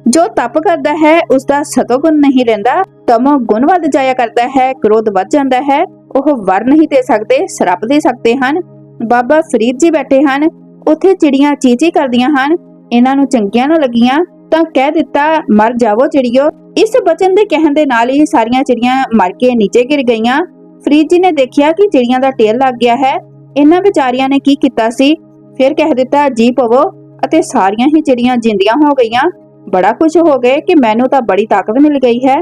ਜੋ ਤਪ ਕਰਦਾ ਹੈ ਉਸ ਦਾ ਸਤੋਗੁਣ ਨਹੀਂ ਰਹਿੰਦਾ ਤਮੋ ਗੁਣ ਵੱਧ ਜਾਇਆ ਕਰਦਾ ਹੈ, ਕ੍ਰੋਧ ਵੱਧ ਜਾਂਦਾ ਹੈ, ਉਹ ਵਰ ਨਹੀਂ ਦੇ ਸਕਦੇ, ਸ਼ਰਾਪ ਦੇ ਸਕਦੇ ਹਨ। ਬਾਬਾ ਫਰੀਦ ਜੀ ਬੈਠੇ ਹਨ, ਉੱਥੇ ਚਿੜੀਆਂ ਚੀਚੀ ਕਰਦੀਆਂ ਹਨ, ਇਹਨਾਂ ਨੂੰ ਚੰਗੀਆਂ ਨਾ ਲੱਗੀਆਂ, ਤਾਂ ਕਹਿ ਦਿੱਤਾ, ਮਰ ਜਾਵੋ ਚਿੜੀਓ। ਇਸ ਬਚਨ ਦੇ ਕਹਿਣ ਦੇ ਨਾਲ ਹੀ ਸਾਰੀਆਂ ਚਿੜੀਆਂ ਮਰ ਕੇ ਨੀਚੇ ਗਿਰ ਗਈਆਂ। ਫਰੀਦ ਜੀ ਨੇ ਦੇਖਿਆ ਕਿ ਚਿੜੀਆਂ ਦਾ ਢੇਰ ਲੱਗ ਗਿਆ ਹੈ। ਇਹਨਾਂ ਵਿਚਾਰੀਆਂ ਨੇ ਕੀ ਕੀਤਾ ਸੀ? ਫਿਰ ਕਹਿ ਦਿੱਤਾ, ਜੀ ਪਵੋ ਅਤੇ ਸਾਰੀਆਂ ਹੀ ਚਿੜੀਆਂ ਜਿੰਦੀਆਂ ਹੋ ਗਈਆਂ। ਬੜਾ ਖੁਸ਼ ਹੋ ਗਏ ਕਿ ਮੈਨੂੰ ਤਾਂ ਬੜੀ ਤਾਕਤ ਮਿਲ ਗਈ ਹੈ।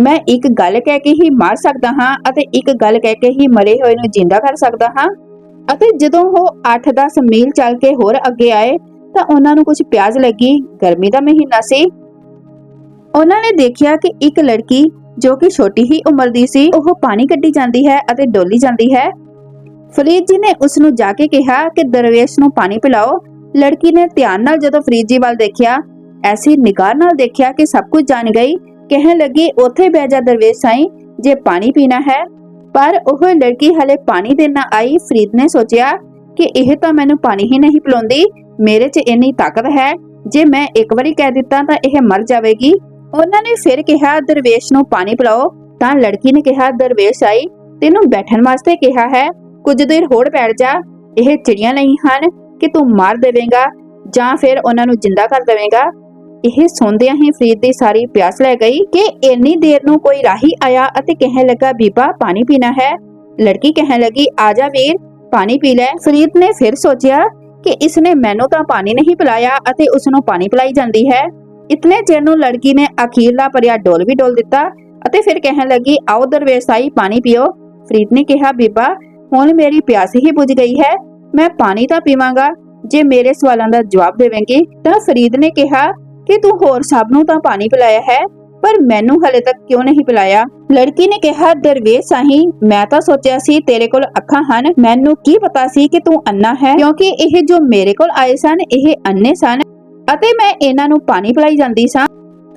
ਮੈਂ ਇੱਕ ਗੱਲ ਕਹਿ ਕੇ ਹੀ ਮਾਰ ਸਕਦਾ ਹਾਂ ਅਤੇ ਇੱਕ ਗੱਲ ਕਹਿ ਕੇ ਹੀ ਮਰੇ ਹੋਏ ਨੂੰ ਜਿੰਦਾ ਕਰ ਸਕਦਾ ਹਾਂ। ਅਤੇ ਜਦੋਂ ਉਹ 8-10 ਮੀਲ ਚੱਲ ਕੇ ਹੋਰ ਅੱਗੇ ਆਏ, ਤਾਂ ਉਹਨਾਂ ਨੂੰ ਕੁਝ ਪਿਆਜ਼ ਲੱਗੀ, ਗਰਮੀ ਦਾ ਮਹੀਨਾ ਸੀ। ਉਹਨਾਂ ਨੇ ਦੇਖਿਆ ਕਿ ਇੱਕ ਲੜਕੀ ਜੋ ਕਿ ਛੋਟੀ ਹੀ ਉਮਰ ਦੀ ਸੀ, ਉਹ ਪਾਣੀ ਕੱਢੀ ਜਾਂਦੀ ਹੈ ਅਤੇ ਡੋਲੀ ਜਾਂਦੀ ਹੈ। ਫਰੀਦ ਜੀ ਨੇ ਉਸ ਨੂੰ ਜਾ ਕੇ ਕਿਹਾ ਕਿ, ਦਰਵੇਸ਼ ਨੂੰ ਪਾਣੀ ਪਿਲਾਓ। ਲੜਕੀ ਨੇ ਧਿਆਨ ਨਾਲ ਜਦੋਂ ਫਰੀਦ ਜੀ ਵੱਲ ਦੇਖਿਆ, ਐਸੀ ਨਿਗਾਹ ਨਾਲ ਦੇਖਿਆ ਕਿ ਸਭ ਕੁਝ ਜਾਣ ਗਈ। ਕਹਿਣ ਲੱਗੀ, ਉੱਥੇ ਬਹਿ ਜਾ ਦਰਵੇਸ਼ ਸਾਈਂ, ਜੇ ਪਾਣੀ ਪੀਣਾ ਹੈ ਪਰ ਉਹ ਲੜਕੀ ਹਲੇ ਪਾਣੀ ਦੇਣ ਨਾ ਆਈ। ਫਰੀਦ ਨੇ ਸੋਚਿਆ ਕਿ ਇਹ ਤਾਂ ਮੈਨੂੰ ਪਾਣੀ ਹੀ ਨਹੀਂ ਪਿਲਾਉਂਦੀ। ਮੇਰੇ 'ਚ ਇੰਨੀ ਤਾਕਤ ਹੈ। ਜੇ ਮੈਂ ਇੱਕ ਵਾਰੀ ਕਹਿ ਦਿੱਤਾ ਤਾਂ ਇਹ ਮਰ ਜਾਵੇਗੀ। ਉਹਨਾਂ ਨੇ ਫਿਰ ਕਿਹਾ, ਦਰਵੇਸ਼ ਨੂੰ ਪਾਣੀ ਪਿਲਾਓ। ਤਾਂ ਲੜਕੀ ਨੇ ਕਿਹਾ, ਦਰਵੇਸ਼ ਆਈ, ਤੈਨੂੰ ਬੈਠਣ ਵਾਸਤੇ ਕਿਹਾ ਹੈ। ਕੁਝ ਦੇਰ ਹੋਰ ਬੈਠ ਜਾ। ਇਹ ਚਿੜੀਆਂ ਨਹੀਂ ਹਨ ਕਿ ਤੂੰ ਮਾਰ ਦੇਵੇਂਗਾ ਜਾਂ ਫਿਰ ਉਹਨਾਂ ਨੂੰ ਜਿੰਦਾ ਕਰ ਦੇਵੇਂਗਾ। ਇਹ ਸੁਣਦਿਆਂ ਹੀ ਫਰੀਦ ਦੀ ਸਾਰੀ ਪਿਆਸ ਲੈ ਗਈ ਕਿ ਇੰਨੀ ਦੇਰ ਨੂੰ ਕੋਈ ਰਾਹੀ ਆਇਆ ਅਤੇ ਕਹਿਣ ਲੱਗਾ, ਬੀਬਾ, ਪਾਣੀ ਪੀਣਾ ਹੈ। ਲੜਕੀ ਕਹਿਣ ਲੱਗੀ, ਆ ਜਾ ਵੀਰ, ਪਾਣੀ ਪੀ ਲੈ। ਫਰੀਦ ਨੇ ਫਿਰ ਸੋਚਿਆ ਕਿ ਇਸਨੇ ਮੈਨੂੰ ਤਾਂ ਪਾਣੀ ਨਹੀਂ ਪਿਲਾਇਆ ਅਤੇ ਉਸ ਨੂੰ ਪਾਣੀ ਪਿਲਾਈ ਜਾਂਦੀ ਹੈ। ਇਤਨੇ ਚਿਰ ਨੂੰ ਲੜਕੀ ਨੇ ਅਖੀਰਲਾ ਪਰਿਆ ਡੋਲ ਵੀ ਡੋਲ ਦਿੱਤਾ ਅਤੇ ਫਿਰ ਕਹਿਣ ਲੱਗੀ, ਆਓ ਦਰਵੇਸ਼ ਆਈ ਪਾਣੀ ਪੀਓ। ਫਰੀਦ ਨੇ ਕਿਹਾ, ਬੀਬਾ, ਹੁਣ ਮੇਰੀ ਪਿਆਸ ਹੀ ਬੁਝ ਗਈ ਹੈ, ਮੈਂ ਪਾਣੀ ਤਾਂ ਪੀਵਾਂਗਾ। ਜੇ ਮੇਰੇ ਸਵਾਲਾਂ ਦਾ ਜਵਾਬ ਦੇਵੇਂਗੀ ਤਾਂ ਫਰੀਦ ਨੇ ਕਿਹਾ ਕਿ ਤੂੰ ਹੋਰ ਸਭ ਨੂੰ ਤਾਂ ਪਾਣੀ ਪਿਲਾਇਆ ਹੈ, ਪਰ ਮੈਨੂੰ ਹਲੇ ਤੱਕ ਕਿਉਂ ਨਹੀਂ ਪਿਲਾਇਆ? ਲੜਕੀ ਨੇ ਕਿਹਾ, ਦਰਵੇਸ਼ ਸਾਹੀ ਮੈਂ ਤਾਂ ਸੋਚਿਆ ਸੀ ਤੇਰੇ ਕੋਲ ਅੱਖਾਂ ਹਨ। ਮੈਨੂੰ ਕੀ ਪਤਾ ਸੀ ਕਿ ਤੂੰ ਅੰਨਾ ਹੈ, ਕਿਉਂਕਿ ਇਹ ਜੋ ਮੇਰੇ ਕੋਲ ਆਏ ਸਨ, ਇਹ ਅੰਨੇ ਸਨ ਅਤੇ ਮੈਂ ਇਹਨਾਂ ਨੂੰ ਪਾਣੀ ਪਿਲਾਈ ਜਾਂਦੀ ਸਾਂ।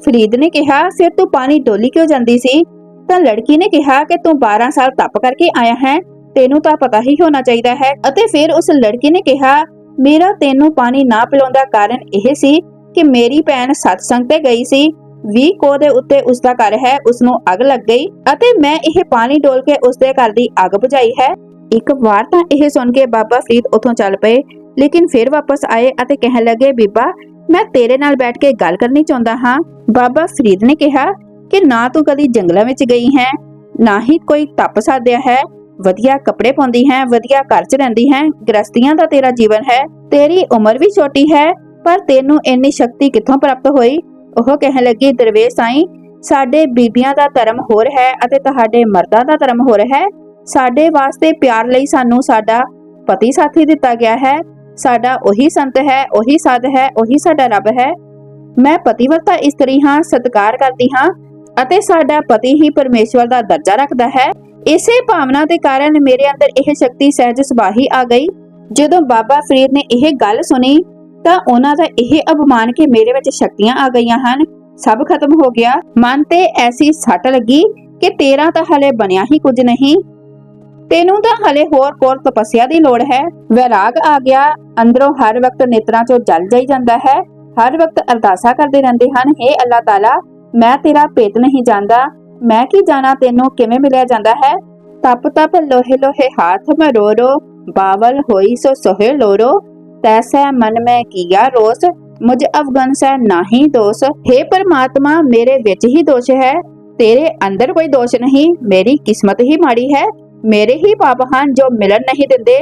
ਫਰੀਦ ਨੇ ਕਿਹਾ, ਫਿਰ ਤੂੰ ਪਾਣੀ ਡੋਲੀ ਕਿਉਂ ਜਾਂਦੀ ਸੀ? ਤਾਂ ਲੜਕੀ ਨੇ ਕਿਹਾ ਕਿ ਤੂੰ 12 ਸਾਲ ਤਪ ਕਰਕੇ ਆਇਆ ਹੈ, ਤੈਨੂੰ ਤਾਂ ਪਤਾ ਹੀ ਹੋਣਾ ਚਾਹੀਦਾ ਹੈ। ਅਤੇ ਫਿਰ ਉਸ ਲੜਕੀ ਨੇ ਕਿਹਾ, ਮੇਰਾ ਤੈਨੂੰ ਪਾਣੀ ਨਾ ਪਿਲਾਉਂਦਾ ਕਾਰਨ ਇਹ ਸੀ ਕਿ ਮੇਰੀ ਭੈਣ ਸਤਸੰਗ ਤੇ ਗਈ ਸੀ। 20 ਕੋ ਦੇ ਉੱਤੇ ਉਸ ਦਾ ਘਰ ਹੈ ਉਸ ਨੂੰ ਅੱਗ ਲੱਗ ਗਈ ਅਤੇ ਮੈਂ ਇਹ ਪਾਣੀ ਡੋਲ ਕੇ ਉਸ ਦੇ ਘਰ ਦੀ ਅੱਗ ਬੁਝਾਈ ਹੈ। ਇੱਕ ਵਾਰ ਤਾਂ ਇਹ ਸੁਣ ਕੇ ਬਾਬਾ ਫਰੀਦ ਉਥੋਂ ਚੱਲ ਪਏ, ਲੇਕਿਨ ਫਿਰ ਵਾਪਸ ਆਏ ਅਤੇ ਕਹਿਣ ਲੱਗੇ, ਬੀਬਾ, ਮੈਂ ਤੇਰੇ ਨਾਲ ਬੈਠ ਕੇ ਗੱਲ ਕਰਨੀ ਚਾਹੁੰਦਾ ਹਾਂ। ਬਾਬਾ ਫਰੀਦ ਨੇ ਕਿਹਾ ਕਿ ਨਾ ਤੂੰ ਕਦੀ ਜੰਗਲਾਂ ਵਿੱਚ ਗਈ ਹੈ, ਨਾ ਹੀ ਕੋਈ ਤਪ ਸਾਧਿਆ ਹੈ। ਵਧੀਆ ਕੱਪੜੇ ਪਾਉਂਦੀ ਹੈ, ਵਧੀਆ ਘਰ 'ਚ ਰਹਿੰਦੀ ਹੈ, ਗ੍ਰਸਤੀਆਂ ਦਾ ਤੇਰਾ ਜੀਵਨ ਹੈ। ਤੇਰੀ ਉਮਰ ਵੀ ਛੋਟੀ ਹੈ ਪਰ ਤੈਨੂੰ ਇੰਨੀ ਸ਼ਕਤੀ ਕਿੱਥੋਂ ਪ੍ਰਾਪਤ ਹੋਈ? ਉਹ ਕਹਿਣ ਲੱਗੀ, ਦਰਵੇਸ਼ ਸਾਈਂ, ਸਾਡੇ ਬੀਬੀਆਂ ਦਾ ਧਰਮ ਹੋਰ ਹੈ ਅਤੇ ਤੁਹਾਡੇ ਮਰਦਾਂ ਦਾ ਧਰਮ ਹੋਰ ਹੈ। ਸਾਡੇ ਵਾਸਤੇ ਪਿਆਰ ਲਈ ਸਾਨੂੰ ਸਾਡਾ ਪਤੀ ਸਾਥੀ ਦਿੱਤਾ ਗਿਆ ਹੈ। ਸਾਡਾ ਉਹੀ ਸੰਤ ਹੈ, ਉਹੀ ਸਾਧ ਹੈ, ਉਹੀ ਸਾਡਾ ਰੱਬ ਹੈ। ਮੈਂ ਪਤੀਵਰਤਾ ਇਸਤਰੀ ਹਾਂ ਸਤਿਕਾਰ ਕਰਦੀ ਹਾਂ ਅਤੇ ਸਾਡਾ ਪਤੀ ਹੀ ਪਰਮੇਸ਼ਵਰ ਦਾ ਦਰਜਾ ਰੱਖਦਾ ਹੈ। ਇਸੇ ਭਾਵਨਾ ਦੇ ਕਾਰਨ ਮੇਰੇ ਅੰਦਰ ਇਹ ਸ਼ਕਤੀ ਸਹਿਜ ਸੁਭਾਹੀ ਆ ਗਈ। ਜਦੋਂ ਬਾਬਾ ਫਰੀਦ ਨੇ ਇਹ ਗੱਲ ਸੁਣੀ ਤਾਂ ਉਹਨਾਂ ਦਾ ਇਹ ਅਪਮਾਨ ਕਿ ਮੇਰੇ ਵਿੱਚ ਸ਼ਕਤੀਆਂ ਆ ਗਈਆਂ ਹਨ। ਸਭ ਖਤਮ ਹੋ ਗਿਆ। ਮਨ ਤੇ ਐਸੀ ਸੱਟ ਲੱਗੀ ਕਿ ਤੇਰਾ ਤਾਂ ਹਲੇ ਬਣਿਆ ਹੀ ਕੁਝ ਨਹੀਂ। ਤੈਨੂੰ ਤਾਂ ਹਲੇ ਹੋਰ ਕੋਰ ਤਪੱਸਿਆ ਦੀ ਲੋੜ ਹੈ। ਵੈਰਾਗ ਆ ਗਿਆ। ਅੰਦਰੋਂ ਹਰ ਵਕਤ ਨੇਤਰਾਂ ਚੋਂ ਜਲ ਜਾਈ ਜਾਂਦਾ ਹੈ। ਹਰ ਵਕਤ ਅਰਦਾਸਾ ਕਰਦੇ ਰਹਿੰਦੇ ਹਨ हे ਅੱਲਾਹ ਤਾਲਾ, ਮੈਂ ਤੇਰਾ ਭੇਤ ਨਹੀਂ ਜਾਣਦਾ ਮੈਂ ਕੀ ਜਾਣਾ? ਤੈਨੂੰ ਕਿਵੇਂ ਮਿਲਿਆ ਜਾਂਦਾ ਹੈ? ਤਪ ਤਪ ਲੋਹੇ ਲੋਹੇ ਹਾਥ ਮੈਂ ਰੋ ਬਾਵਲ ਹੋਈ ਸੋ ਸੋਹੇ ਲੋਰੋ। ਤੈਸੈ ਮਨ ਮੈਂ ਕੀਆ ਰੋਸ, ਮੁਝ ਅਵਗਨ ਸੈ ਨਾਹੀ ਦੋਸ। हे ਪਰਮਾਤਮਾ, ਮੇਰੇ ਵਿੱਚ ਹੀ ਦੋਸ਼ ਹੈ, ਤੇਰੇ ਅੰਦਰ ਕੋਈ ਦੋਸ਼ ਨਹੀਂ, ਮੇਰੀ ਕਿਸਮਤ ਹੀ ਮਾੜੀ ਹੈ। ਮੇਰੇ ਹੀ ਪਾਪ ਹਨ ਜੋ ਮਿਲਣ ਨਹੀਂ ਦਿੰਦੇ।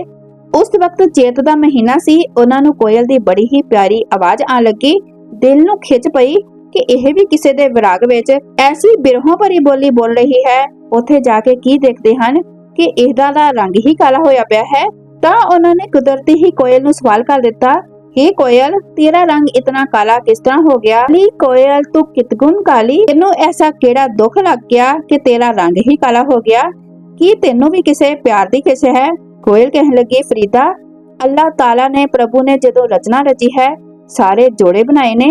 ਉਸ ਵਕਤ ਚੇਤ ਦਾ ਮਹੀਨਾ ਸੀ, ਉਹਨਾਂ ਨੂੰ ਕੋਇਲ ਦੀ ਬੜੀ ਹੀ ਪਿਆਰੀ ਆਵਾਜ਼ ਆਣ ਲੱਗੀ। ਦਿਲ ਨੂੰ ਖਿੱਚ ਪਈ ਕਿ ਇਹ ਵੀ ਕਿਸੇ ਦੇ ਵਿਰਾਗ ਵਿੱਚ ਐਸੀ ਬਿਰਹੋਂ ਭਰੀ ਬੋਲੀ ਬੋਲ ਰਹੀ ਹੈ। ਉੱਥੇ ਜਾ ਕੇ ਕੀ ਦੇਖਦੇ ਹਨ ਕਿ ਇਹਦਾ ਦਾ ਰੰਗ ਹੀ ਕਾਲਾ ਹੋਇਆ ਪਿਆ ਹੈ। ਤਾਂ ਉਹਨਾਂ ਨੇ ਕੁਦਰਤੀ ਹੀ ਕੋਇਲ ਨੂੰ ਸਵਾਲ ਕਰ ਦਿੱਤਾ हे ਕੋਇਲ, ਤੇਰਾ ਰੰਗ ਇਤਨਾ ਕਾਲਾ ਕਿਸ ਤਰ੍ਹਾਂ ਹੋ ਗਿਆ? ਲੀ ਕੋਇਲ, ਤੂੰ ਕਿਤਗੁਣ ਕਾਲੀ। ਤੈਨੂੰ ਐਸਾ ਕਿਹੜਾ ਦੁੱਖ ਲੱਗ ਗਿਆ ਕਿ ਤੇਰਾ ਰੰਗ ਹੀ ਕਾਲਾ ਹੋ ਗਿਆ? ਕੀ ਤੈਨੂੰ ਵੀ ਕਿਸੇ ਪਿਆਰ ਦੀ ਕਿਸੇ ਹੈ? ਕੋਇਲ ਕਹਿਣ ਲੱਗੀ, ਫਰੀਦਾ, ਅੱਲਾਹ ਤਾਲਾ ਨੇ ਪ੍ਰਭੂ ਨੇ ਜਦੋਂ ਰਚਨਾ ਰਚੀ ਹੈ, ਸਾਰੇ ਜੋੜੇ ਬਣਾਏ ਨੇ।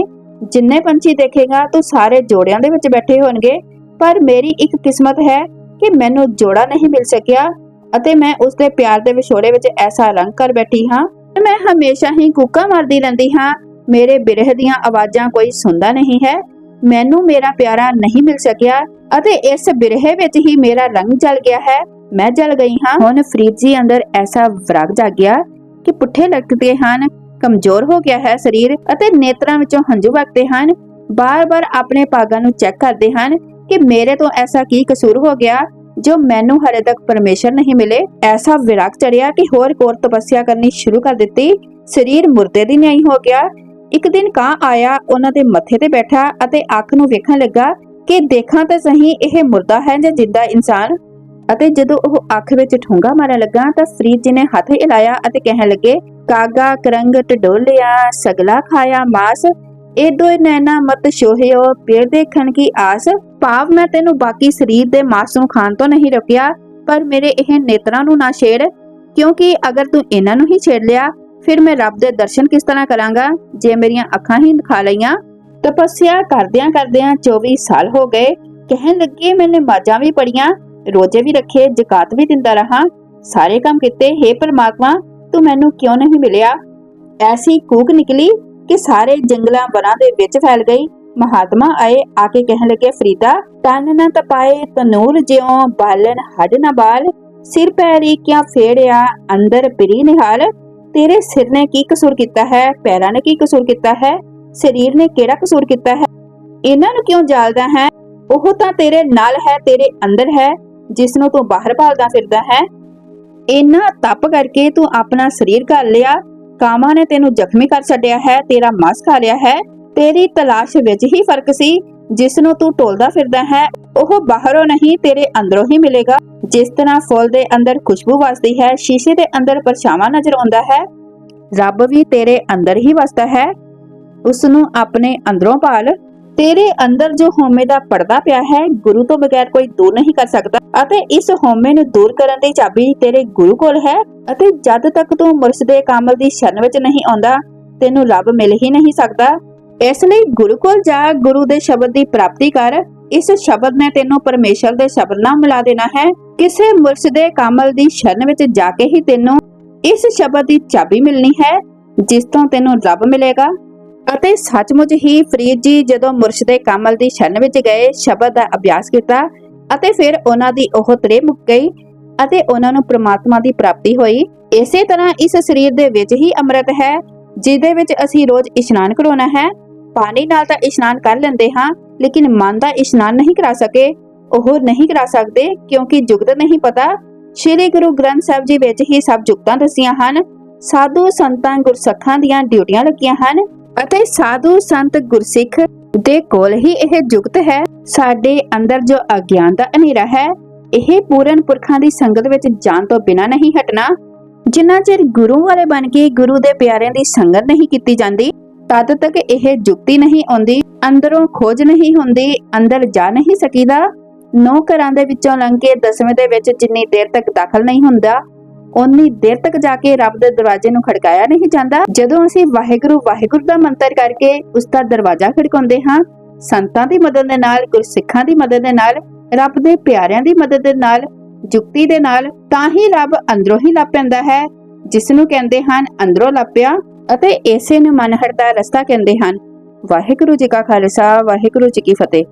ਜਿੰਨੇ ਪੰਛੀ ਦੇਖੇਗਾ, ਤੂੰ ਸਾਰੇ ਜੋੜਿਆਂ ਦੇ ਵਿੱਚ ਬੈਠੇ ਹੋਣਗੇ। ਪਰ ਮੇਰੀ ਇੱਕ ਕਿਸਮਤ ਹੈ ਕਿ ਮੈਨੂੰ ਜੋੜਾ ਨਹੀਂ ਮਿਲ ਸਕਿਆ। ਅਤੇ ਮੈਂ ਉਸ ਦੇ ਪਿਆਰ ਦੇ ਵਿਛੋੜੇ ਵਿੱਚ ਐਸਾ ਰੰਗ ਕਰ ਬੈਠੀ ਹਾਂ। ਮੈਂ ਹਮੇਸ਼ਾ ਹੀ ਕੂਕਾ ਮਾਰਦੀ ਰਹਿੰਦੀ ਹਾਂ। ਮੇਰੇ ਬਿਰਹ ਦੀਆਂ ਆਵਾਜ਼ਾਂ ਕੋਈ ਸੁਣਦਾ ਨਹੀਂ ਹੈ। ਮੈਨੂੰ ਮੇਰਾ ਪਿਆਰਾ ਨਹੀਂ ਮਿਲ ਸਕਿਆ ਅਤੇ ਇਸ ਬਿਰਹੇ ਵਿੱਚ ਹੀ ਮੇਰਾ ਰੰਗ ਜਲ ਗਿਆ ਹੈ। ਮੈਂ ਜਲ ਗਈ ਹਾਂ। ਹੁਣ ਫਰੀਦ ਜੀ ਅੰਦਰ ਐਸਾ ਵਿਰਾਗ ਜਾਗ ਗਿਆ ਕਿ ਪੁੱਠੇ ਲਟਕਦੇ ਹਨ, ਕਮਜ਼ੋਰ ਹੋ ਗਿਆ ਹੈ ਸਰੀਰ ਅਤੇ ਨੇਤਰਾਂ ਵਿੱਚੋਂ ਹੰਝੂ ਵਗਦੇ ਹਨ। ਬਾਰ-ਬਾਰ ਆਪਣੇ ਪਾਗਾਂ ਨੂੰ ਚੈੱਕ ਕਰਦੇ ਹਨ ਕਿ ਮੇਰੇ ਤੋਂ ਐਸਾ ਕੀ ਕਸੂਰ ਹੋ ਗਿਆ। ਜੋ ਮੈਨੂੰ ਹਲੇ ਤੱਕ ਪਰਮੇਸ਼ਰ ਨਹੀਂ ਮਿਲੇ, ਐਸਾ ਵਿਰਾਗ ਚੜਿਆ ਕਿ ਹੋਰ ਕੋਰ ਤਪੱਸਿਆ ਕਰਨੀ ਸ਼ੁਰੂ ਕਰ ਦਿੱਤੀ। ਸਰੀਰ ਮੁਰਦੇ ਦੀ ਨਹੀਂ ਹੋ ਗਿਆ। ਇੱਕ ਦਿਨ ਕਾਂ ਆਇਆ, ਉਹਨਾਂ ਦੇ ਮੱਥੇ ਤੇ ਬੈਠਾ ਅਤੇ ਅੱਖ ਨੂੰ ਵੇਖਣ ਲੱਗਾ ਕਿ ਦੇਖਾਂ ਤਾਂ ਸਹੀ ਇਹ ਮੁਰਦਾ ਹੈ ਜਾਂ ਜਿੰਦਾ ਇਨਸਾਨ। ਅਤੇ ਜਦੋਂ ਉਹ ਅੱਖ ਵਿੱਚ ਠੂੰਗਾ ਮਾਰਨ ਲੱਗਾ ਤਾਂ ਫਰੀਦ ਜੀ ਨੇ ਹੱਥ ਹਿਲਾਇਆ ਅਤੇ ਕਹਿਣ ਲੱਗੇ, ਕਾਗਾ, ਕਰੰਗ ਟਡੋਲਿਆ ਸਗਲਾ ਖਾਇਆ, ਮਾਸ ਇਹ ਦੋਏ ਨੈਣਾ ਮਤ ਸ਼ੋਹਿਓ ਪੇੜ ਦੇਖਣ ਕੀ ਆਸ। ਭਾਵ ਮੈਂ ਤੈਨੂੰ ਬਾਕੀ ਸਰੀਰ ਦੇ ਮਾਸ ਨੂੰ ਖਾਣ ਤੋਂ ਨਹੀਂ ਰੋਕਿਆ, ਪਰ ਮੇਰੇ ਇਹ ਨੇਤਰਾਂ ਨੂੰ ਨਾ ਛੇੜ। ਕਿਉਂਕਿ ਅਗਰ ਤੂੰ ਇਹਨਾਂ ਨੂੰ ਹੀ ਛੇੜ ਲਿਆ, ਫਿਰ ਮੈਂ ਰੱਬ ਦੇ ਦਰਸ਼ਨ ਕਿਸ ਤਰ੍ਹਾਂ ਕਰਾਂਗਾ? ਜੇ ਮੇਰੀਆਂ ਅੱਖਾਂ ਹੀ ਦਿਖਾ ਲਈਆਂ। ਤਪੱਸਿਆ ਕਰਦਿਆਂ ਕਰਦਿਆਂ 24 ਸਾਲ ਹੋ ਗਏ। ਕਹਿਣ ਲੱਗੇ, ਮੈਨੇ ਮਾਜਾਂ ਵੀ ਪੜੀਆਂ ਰੋਜੇ ਵੀ ਰੱਖੇ, ਜ਼ਕਾਤ ਵੀ ਦਿੰਦਾ ਰਹਾ। ਸਾਰੇ ਕੰਮ ਕੀਤੇ हे ਪਰਮਾਤਮਾ, ਤੂੰ ਮੈਨੂੰ ਕਿਉਂ ਨਹੀਂ ਮਿਲਿਆ? ਐਸੀ ਕੂਕ ਨਿਕਲੀ। ਕਿ ਸਾਰੇ ਜੰਗਲਾਂ ਵਨਾਂ ਦੇ ਵਿੱਚ ਫੈਲ ਗਈ। ਮਹਾਤਮਾ ਆਏ, ਆ ਕੇ ਕਹਿਣ ਲੱਗੇ, ਫਰੀਦਾ, ਤਨ ਨਾ ਤਪਾਏ, ਤਨੂਰ ਜਿਉ ਬਾਲਨ ਹੱਡ ਨਾ ਬਾਲ। ਸਿਰ ਪੈਰੀ ਕਿਆ ਫੇੜਿਆ, ਅੰਦਰ ਪਿਰੀ ਨਿਹਾਲ। ਤੇਰੇ ਸਿਰ ਨੇ ਕੀ ਕਸੂਰ ਕੀਤਾ ਹੈ? ਪੈਰਾਂ ਨੇ ਕੀ ਕਸੂਰ ਕੀਤਾ ਹੈ? ਸਰੀਰ ਨੇ ਕਿਹੜਾ ਕਸੂਰ ਕੀਤਾ ਹੈ? ਇਹਨਾਂ ਨੂੰ ਕਿਉਂ ਜਾਲਦਾ ਹੈ? ਉਹ ਤਾਂ ਤੇਰੇ ਨਾਲ ਹੈ, ਤੇਰੇ ਅੰਦਰ ਹੈ। ਜਿਸ ਨੂੰ ਤੂੰ ਬਾਹਰ ਭਾਲਦਾ ਫਿਰਦਾ ਹੈ। ਇਹਨਾਂ ਤਪ ਕਰਕੇ ਤੂੰ ਆਪਣਾ ਸਰੀਰ ਘਾਲ ਲਿਆ। ਕਾਮਾ ਨੇ ਤੈਨੂੰ ਜ਼ਖਮੀ ਕਰ ਛੱਡਿਆ ਹੈ, ਤੇਰਾ ਮਾਸ ਖਾ ਲਿਆ ਹੈ, ਤੇਰੀ ਤਲਾਸ਼ ਵਿੱਚ ਹੀ ਫ਼ਰਕ ਸੀ ਜਿਸ ਨੂੰ ਤੂੰ ਟੋਲਦਾ ਫਿਰਦਾ ਹੈ, ਉਹ ਬਾਹਰੋਂ ਨਹੀਂ, ਤੇਰੇ ਅੰਦਰੋਂ ਹੀ ਮਿਲੇਗਾ। ਜਿਸ ਤਰ੍ਹਾਂ ਫੁੱਲ ਦੇ ਅੰਦਰ ਖੁਸ਼ਬੂ ਵਸਦੀ ਹੈ, ਸ਼ੀਸ਼ੇ ਦੇ ਅੰਦਰ ਪਰਛਾਵਾਂ ਨਜ਼ਰ ਆਉਂਦਾ ਹੈ, ਰੱਬ ਵੀ ਤੇਰੇ ਅੰਦਰ ਹੀ ਵਸਦਾ ਹੈ। ਉਸ ਨੂੰ ਆਪਣੇ ਅੰਦਰੋਂ ਭਾਲ, ਤੇਰੇ ਅੰਦਰ ਜੋ ਹਉਮੈ ਦਾ ਪਰਦਾ ਪਿਆ ਹੈ, ਗੁਰੂ ਤੋਂ ਬਗੈਰ ਕੋਈ ਦੂਰ ਨਹੀਂ ਕਰ ਸਕਦਾ। ਅਤੇ ਇਸ ਹਉਮੈ ਨੂੰ ਦੂਰ ਕਰਨ ਦੀ ਚਾਬੀ ਤੇਰੇ ਗੁਰੂ ਕੋਲ ਹੈ ਅਤੇ ਜਦ ਤੱਕ ਤੂੰ ਮੁਰਸ਼ਦੇ ਕਾਮਲ ਦੀ ਸ਼ਰਨ ਵਿੱਚ ਨਹੀਂ ਆਉਂਦਾ, ਤੈਨੂੰ ਰੱਬ ਮਿਲ ਹੀ ਨਹੀਂ ਸਕਦਾ। ਇਸ ਲਈ ਗੁਰੂ ਕੋਲ ਜਾ, ਗੁਰੂ ਦੇ ਸ਼ਬਦ ਦੀ ਪ੍ਰਾਪਤੀ ਕਰ। ਇਸ ਸ਼ਬਦ ਨੇ ਤੈਨੂੰ ਪਰਮੇਸ਼ਰ ਦੇ ਸ਼ਬਦ ਨਾਲ ਮਿਲਾ ਦੇਣਾ ਹੈ। ਕਿਸੇ ਮੁਰਸ਼ਦੇ ਕਾਮਲ ਦੀ ਸ਼ਰਨ ਵਿੱਚ ਜਾ ਕੇ ਹੀ ਤੈਨੂੰ ਇਸ ਸ਼ਬਦ ਦੀ ਚਾਬੀ ਮਿਲਣੀ ਹੈ, ਜਿਸ ਤੋਂ ਤੈਨੂੰ ਰੱਬ ਮਿਲੇਗਾ। ਅਤੇ ਸੱਚਮੁੱਚ ਹੀ ਫਰੀਦ ਜੀ ਜਦੋਂ ਮੁਰਸ਼ਦੇ ਕਾਮਲ ਦੀ ਸ਼ਰਨ ਵਿੱਚ ਗਏ, ਸ਼ਬਦ ਦਾ ਅਭਿਆਸ ਕੀਤਾ, ਅਤੇ ਫਿਰ ਉਹਨਾਂ ਦੀ ਉਹ ਤ੍ਰੇ ਮੁੱਕ ਗਈ ਅਤੇ ਉਹਨਾਂ ਨੂੰ ਪ੍ਰਮਾਤਮਾ ਦੀ ਪ੍ਰਾਪਤੀ ਹੋਈ। ਇਸੇ ਤਰ੍ਹਾਂ ਇਸ ਸਰੀਰ ਦੇ ਵਿੱਚ ਹੀ ਅੰਮ੍ਰਿਤ ਹੈ, ਜਿਹਦੇ ਵਿੱਚ ਅਸੀਂ ਰੋਜ਼ ਇਸ਼ਨਾਨ ਕਰਾਉਣਾ ਹੈ। ਪਾਣੀ ਨਾਲ ਤਾਂ ਇਸ਼ਨਾਨ ਕਰ ਲੈਂਦੇ ਹਾਂ, ਲੇਕਿਨ ਮਨ ਦਾ ਇਸ਼ਨਾਨ ਨਹੀਂ ਕਰਾ ਸਕੇ। ਉਹ ਨਹੀਂ ਕਰਾ ਸਕਦੇ, ਕਿਉਂਕਿ ਜੁਗਤ ਨਹੀਂ ਪਤਾ। ਸ਼੍ਰੀ ਗੁਰੂ ਗ੍ਰੰਥ ਸਾਹਿਬ ਜੀ ਵਿੱਚ ਹੀ ਸਭ ਜੁਗਤਾਂ ਦੱਸੀਆਂ ਹਨ। ਸਾਧੂ ਸੰਤਾਂ ਗੁਰਸੱਖਾਂ ਦੀਆਂ ਡਿਊਟੀਆਂ ਲੱਗੀਆਂ ਹਨ ਅਤੇ ਸਾਧੂ ਸੰਤ ਗੁਰਸਿੱਖ ਦੇ ਕੋਲ ਹੀ ਇਹ ਜੁਗਤ ਹੈ। ਸਾਡੇ ਅੰਦਰ ਜੋ ਅਗਿਆਨ ਦਾ ਹਨੇਰਾ ਹੈ ਇਹ ਪੂਰਨ ਪੁਰਖਾਂ ਦੀ ਸੰਗਤ ਵਿੱਚ ਜਾਣ ਤੋਂ ਬਿਨਾਂ ਨਹੀਂ ਹਟਣਾ। ਜਿੰਨਾ ਚਿਰ ਗੁਰੂ ਵਾਲੇ ਬਣ ਕੇ ਗੁਰੂ ਦੇ ਪਿਆਰਿਆਂ ਦੀ ਸੰਗਤ ਨਹੀਂ ਕੀਤੀ ਜਾਂਦੀ, ਤਦ ਤੱਕ ਇਹ ਜੁਗਤੀ ਨਹੀਂ ਆਉਂਦੀ, ਅੰਦਰੋਂ ਖੋਜ ਨਹੀਂ ਹੁੰਦੀ, ਅੰਦਰ ਜਾ ਨਹੀਂ ਸਕੀਦਾ। ਨੌ ਘਰਾਂ ਦੇ ਵਿੱਚੋਂ ਲੰਘ ਕੇ ਦਸਵੇਂ ਦੇ ਵਿੱਚ ਜਿੰਨੀ ਦੇਰ ਤੱਕ ਦਾਖਲ ਨਹੀਂ ਹੁੰਦਾ ਉਨੀ ਦੇਰ ਤੱਕ ਜਾ ਕੇ ਰੱਬ ਦੇ ਦਰਵਾਜ਼ੇ ਨੂੰ ਖੜਕਾਇਆ ਨਹੀਂ ਜਾਂਦਾ। ਜਦੋਂ ਅਸੀਂ ਵਾਹਿਗੁਰੂ ਵਾਹਿਗੁਰੂ ਦਾ ਮੰਤਰ ਕਰਕੇ ਉਸ ਦਾ ਦਰਵਾਜ਼ਾ ਖੜਕਾਉਂਦੇ ਹਾਂ, ਸੰਤਾਂ ਦੀ ਮਦਦ ਦੇ ਨਾਲ, ਗੁਰਸਿੱਖਾਂ ਦੀ ਮਦਦ ਦੇ ਨਾਲ ਰੱਬ ਦੇ ਪਿਆਰਿਆਂ ਦੀ ਮਦਦ ਦੇ ਨਾਲ, ਜੁਗਤੀ ਦੇ ਨਾਲ, ਤਾਂ ਹੀ ਰੱਬ ਅੰਦਰੋਂ ਹੀ ਲੱਭ ਪੈਂਦਾ ਹੈ। ਜਿਸ ਨੂੰ ਕਹਿੰਦੇ ਹਨ ਅੰਦਰੋਂ ਲੱਭਿਆ ਅਤੇ ਇਸੇ ਨੂੰ ਮਨਹਟ ਦਾ ਰਸਤਾ ਕਹਿੰਦੇ ਹਨ। ਵਾਹਿਗੁਰੂ ਜੀ ਕਾ ਖਾਲਸਾ, ਵਾਹਿਗੁਰੂ ਜੀ ਕੀ ਫਤਿਹ।